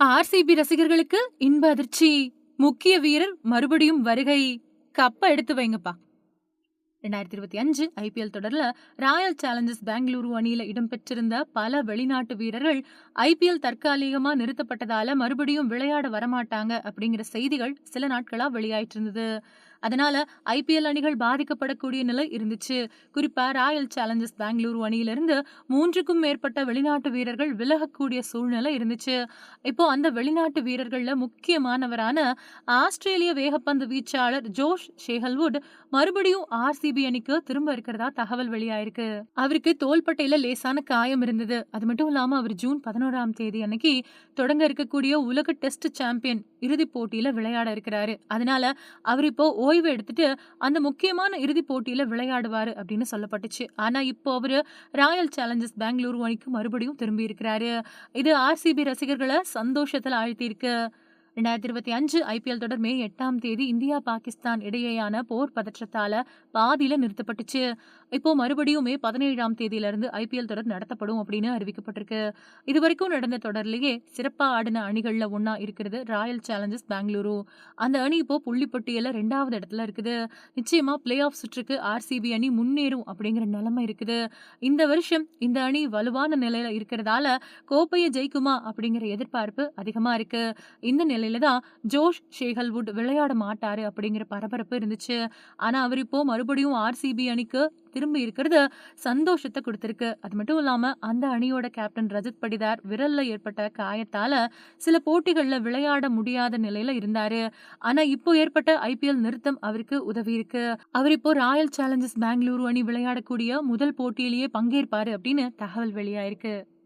RCB ரசிகர்களுக்கு இன்ப அதிர்ச்சி. முக்கிய வீரர் மறுபடியும் வருகை. கப்ப எடுத்து வைங்கப்பா. ரெண்டாயிரத்தி இருபத்தி அஞ்சு ஐபிஎல் தொடர்ல ராயல் சேலஞ்சர்ஸ் பெங்களூரு அணியில இடம்பெற்றிருந்த பல வெளிநாட்டு வீரர்கள் ஐபிஎல் தற்காலிகமா நிறுத்தப்பட்டதால மறுபடியும் விளையாட வரமாட்டாங்க அப்படிங்கிற செய்திகள் சில நாட்களா வெளியாயிட்டு இருந்தது. அதனால ஐபிஎல் அணிகள் பாதிக்கப்படக்கூடிய நிலை இருந்துச்சு. குறிப்பா ராயல் சேலஞ்சர்ஸ் பெங்களூரு அணியிலிருந்து மூன்றுக்கும் மேற்பட்ட வெளிநாட்டு வீரர்கள் விலகக்கூடிய சூழ்நிலை இருந்துச்சு. இப்போ அந்த வெளிநாட்டு வீரர்கள்ல முக்கியமானவரான ஆஸ்திரேலிய வேகப்பந்து வீச்சாளர் ஜோஷ் ஷேகல்வுட் மறுபடியும் ஆர்சிபி அணிக்கு திரும்ப இருக்கிறதா தகவல் வெளியாயிருக்கு. அவருக்கு தோள்பட்டையில லேசான காயம் இருந்தது. அது மட்டும் இல்லாம அவர் ஜூன் பதினோராம் தேதி அன்னைக்கு தொடங்க இருக்கக்கூடிய உலக டெஸ்ட் சாம்பியன் இறுதிப் போட்டியில விளையாட இருக்கிறாரு. அதனால அவர் இப்போ ஓய்வு எடுத்துட்டு அந்த முக்கியமான இறுதிப் போட்டியில விளையாடுவாரு அப்படின்னு சொல்லப்பட்டுச்சு. ஆனா இப்போ அவரு ராயல் சேலஞ்சர்ஸ் பெங்களூரு அணிக்கு மறுபடியும் திரும்பி இருக்கிறாரு. இது ஆர்சிபி ரசிகர்களை சந்தோஷத்தில் ஆழ்த்தியிருக்கு. ரெண்டாயிரத்தி இருபத்தி அஞ்சு ஐபிஎல் தொடர் மே எட்டாம் தேதி இந்தியா பாகிஸ்தான் இடையேயான போர் பதற்றத்தால பாதியில நிறுத்தப்பட்டுச்சு. இப்போ மறுபடியும் மே பதினேழாம் தேதியிலிருந்து ஐபிஎல் தொடர் நடத்தப்படும் அப்படின்னு அறிவிக்கப்பட்டிருக்கு. இது வரைக்கும் நடந்த தொடர்லேயே சிறப்பாக ஆடின அணிகளில் ஒன்றா இருக்கிறது ராயல் சேலஞ்சர்ஸ் பெங்களூரு. அந்த அணி இப்போ புள்ளிப்பட்டியில் ரெண்டாவது இடத்துல இருக்குது. நிச்சயமாக பிளே ஆஃப் சுற்றுக்கு ஆர்சிபி அணி முன்னேறும் அப்படிங்கிற நிலைமை இருக்குது. இந்த வருஷம் இந்த அணி வலுவான நிலையில் இருக்கிறதால கோப்பையை ஜெயிக்குமா அப்படிங்கிற எதிர்பார்ப்பு அதிகமாக இருக்குது இந்த நிலையில் தான் ஜோஷ் ஷேகல்வுட் விளையாட மாட்டாரு அப்படிங்கிற பரபரப்பு இருந்துச்சு. ஆனா அவர் இப்போ மறுபடியும் ஆர்சிபி அணிக்கு திரும்பி இருக்கிறது சந்தோஷத்தை கொடுத்துருக்கு. அது மட்டும் இல்லாம அந்த அணியோட கேப்டன் ரஜத் படிதார் விரல்ல ஏற்பட்ட காயத்தால சில போட்டிகள்ல விளையாட முடியாத நிலையில இருந்தாரு. ஆனா இப்போ ஏற்பட்ட ஐபிஎல் நிறுத்தம் அவருக்கு உதவி இருக்கு. அவர் இப்போ ராயல் சேலஞ்சர்ஸ் பெங்களூரு அணி விளையாடக்கூடிய முதல் போட்டியிலேயே பங்கேற்பாரு அப்படின்னு தகவல் வெளியாயிருக்கு.